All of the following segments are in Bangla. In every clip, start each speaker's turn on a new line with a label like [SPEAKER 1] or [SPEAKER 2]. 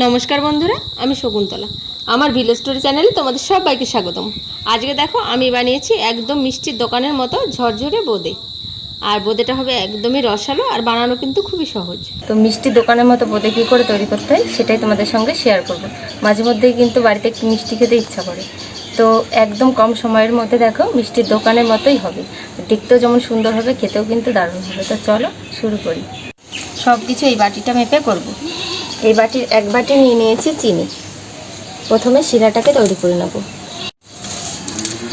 [SPEAKER 1] নমস্কার বন্ধুরা, আমি শকুন্তলা। আমার ভিলেজ স্টোরি চ্যানেলে তোমাদের সবাইকে স্বাগতম। আজকে দেখো, আমি বানিয়েছি একদম মিষ্টির দোকানের মতো ঝরঝরে বোঁদে। আর বোঁদেটা হবে একদমই রসালো আর বানানো কিন্তু খুবই সহজ। তো মিষ্টি দোকানের মতো বোঁদে কী করে তৈরি করতে হয়, সেটাই তোমাদের সঙ্গে শেয়ার করব। মাঝে মধ্যেই কিন্তু বাড়িতে একটু মিষ্টি খেতে ইচ্ছা করে। তো একদম কম সময়ের মধ্যে দেখো মিষ্টির দোকানের মতোই হবে। দেখতেও যেমন সুন্দর হবে, খেতেও কিন্তু দারুণ হবে। তো চলো, শুরু করি। সব কিছু এই বাটিটা মেপে করব। এই বাটির এক বাটি নিয়ে নিয়েছি চিনি। প্রথমে শিরাটাকে তৈরি করে নেব।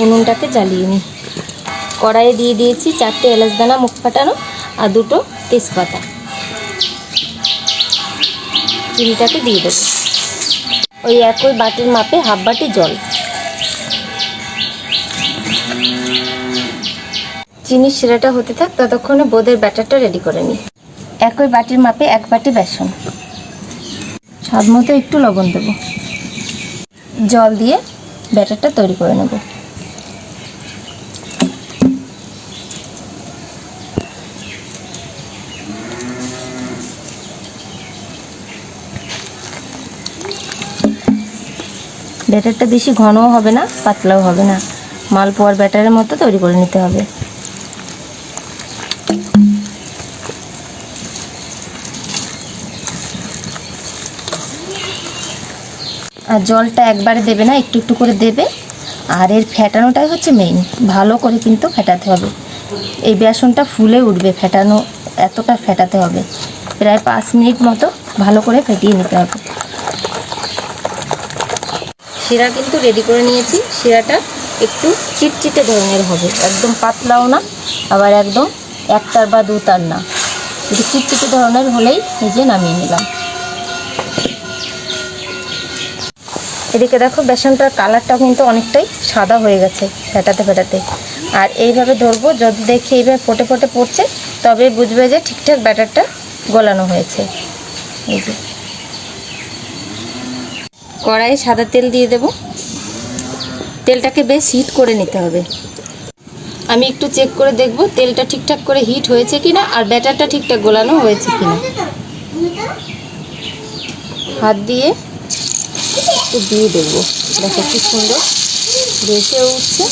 [SPEAKER 1] উনুনটাকে জ্বালিয়ে নিই। কড়াইয়ে দিয়ে দিয়েছি চারটে এলাচ দানা, মুখ ফাটানো আর দুটো তেজপাতা। চিনিটাকে দিয়ে দেবো। ওই একই বাটির মাপে হাফ বাটি জল। চিনির শিরাটা হতে থাক, ততক্ষণে বোঁদের ব্যাটারটা রেডি করে নিই। একই বাটির মাপে এক বাটি বেসন। স্বাদ মতো একটু লবণ দেব। জল দিয়ে ব্যাটারটা তৈরি করে নেব। ব্যাটারটা বেশি ঘনও হবে না, পাতলাও হবে না। মালপোয়ার ব্যাটারের মতো তৈরি করে নিতে হবে। আর জলটা একবারে দেবে না, একটু একটু করে দেবে। আর এর ফেটানোটাই হচ্ছে মেইন ভালো করে কিন্তু ফেটাতে হবে। এই বেসনটা ফুলে উঠবে, ফেটানো, এতটা ফেটাতে হবে। প্রায় পাঁচ মিনিট মতো ভালো করে ফেটিয়ে নিতে হবে। শিরা কিন্তু রেডি করে নিয়েছি। শিরাটা একটু চিটচিটে ধরনের হবে। একদম পাতলাও না, আবার একদম একটার বা দুটার না। একটু চিটচিটে ধরনের হলেই নিজে নামিয়ে নিলাম। এদিকে দেখো বেসনটার কালারটা কিন্তু অনেকটাই সাদা হয়ে গেছে ফেটাতে ফেটাতে। আর এইভাবে ধরবো, যদি দেখি এইভাবে ফোটে ফোটে পড়ছে, তবে বুঝবে যে ঠিকঠাক ব্যাটারটা গলানো হয়েছে। এই যে। কড়াইয়ে সাদা তেল দিয়ে দেব। তেলটাকে বেশ হিট করে নিতে হবে। আমি একটু চেক করে দেখব তেলটা ঠিকঠাক করে হিট হয়েছে কিনা আর ব্যাটারটা ঠিকঠাক গোলানো হয়েছে কিনা। হাত দিয়ে একটু দিয়ে দেখব দেখো কি সুন্দর। ভেসে উঠছে।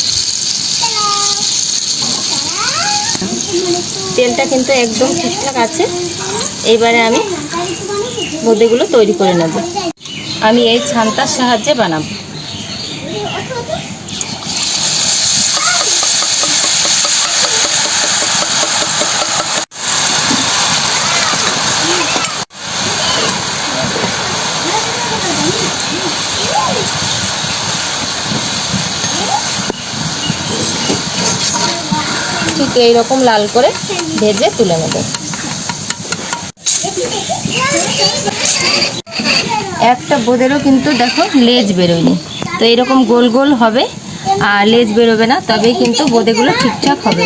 [SPEAKER 1] তেলটা কিন্তু একদম ঠিকঠাক আছে। এইবারে আমি বোঁদেগুলো তৈরি করে নেব। আমি এই ছান্তার সাহায্যে বানাবো। ঠিক এইরকম লাল করে ভেজে তুলে নেব। একটা বোঁদেরও কিন্তু দেখো লেজ বেরোয়নি। তো এরকম গোল গোল হবে আর লেজ বেরোবে না, তবেই কিন্তু বোঁদেগুলো ঠিকঠাক হবে।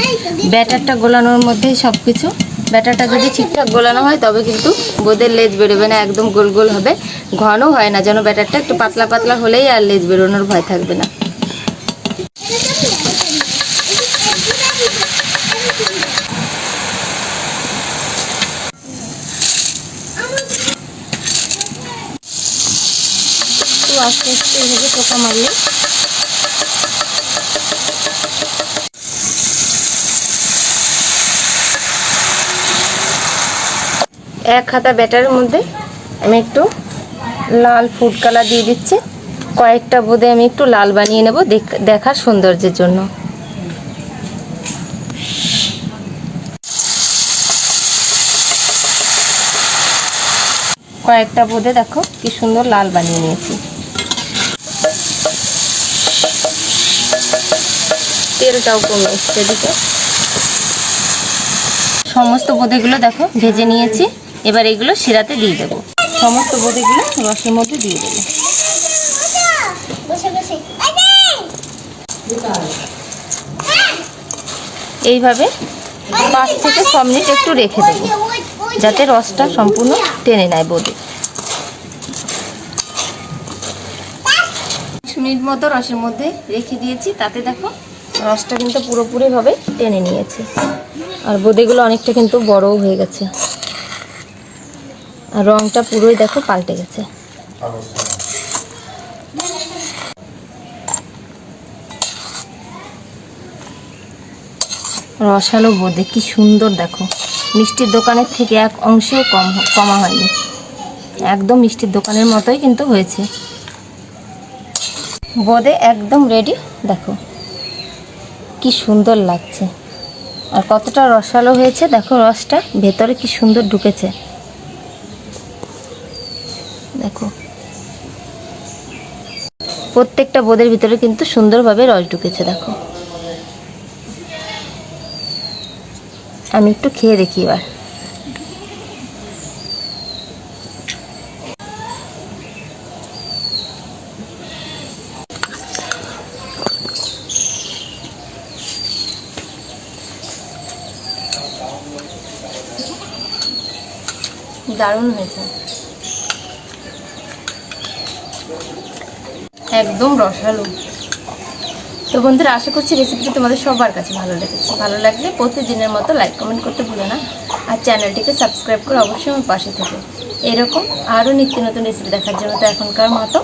[SPEAKER 1] ব্যাটারটা গোলানোর মধ্যেই সব কিছু ব্যাটারটা যদি ঠিকঠাক গোলানো হয়, তবে কিন্তু বোঁদের লেজ বেরোবে না, একদম গোল গোল হবে। ঘন হয় না, যেন ব্যাটারটা একটু পাতলা পাতলা হলেই আর লেজ বেরোনোর ভয় থাকবে না। আস্তে আস্তে এইভাবে টোকা মারলে। এক হাতা ব্যাটারের মধ্যে আমি একটু লাল ফুড কালার দিয়ে দিচ্ছি। কয়েকটা বোধে আমি একটু লাল বানিয়ে নেব দেখ- দেখার সৌন্দর্যের জন্য। কয়েকটা বোধে দেখো কি সুন্দর লাল বানিয়ে নিয়েছি। তেলটাও কমে এসছে এদিকে। সমস্ত বোঁদেগুলো দেখো, ভেজে নিয়েছি। এবার এগুলো শিরাতে দিয়ে দেবো। সমস্ত বোঁদেগুলো রসের মধ্যে দিয়ে দেবো। এইভাবে পাঁচ থেকে ছ মিনিট একটু রেখে দেবো, যাতে রসটা সম্পূর্ণ টেনে নেয় বোঁদে। মিনিট মতো রসের মধ্যে রেখে দিয়েছি, তাতে দেখো রসটা কিন্তু পুরোপুরিভাবে টেনে নিয়েছে। আর বোঁদেগুলো অনেকটা কিন্তু বড়ও হয়ে গেছে। আর রঙটা পুরোই দেখো পাল্টে গেছে। রসালো বোঁদে, কি সুন্দর দেখো। মিষ্টির দোকানের থেকে এক অংশেও কম কমা হয়নি। একদম মিষ্টির দোকানের মতোই কিন্তু হয়েছে। বোঁদে একদম রেডি দেখো। কি সুন্দর লাগছে। আর কতটা রসালো হয়েছে, দেখো রসটা, ভেতরে কি সুন্দর ঢুকেছে। দেখো। প্রত্যেকটা বোদের ভিতরে কিন্তু সুন্দরভাবে রস ঢুকেছে, দেখো। আমি একটু খেয়ে দেখি এবার। দারুণ হয়েছে। একদম রসালো। তো বন্ধুরা, আশা করছি রেসিপিটি তোমাদের সবার কাছে ভালো লেগেছে। ভালো লাগলে প্রতিদিনের মতো লাইক কমেন্ট করতে ভুলো না। আর চ্যানেলটিকে সাবস্ক্রাইব করে অবশ্যই আমার পাশে থেকে। এরকম আরও নিত্য নতুন রেসিপি দেখার জন্য তো এখনকার মতো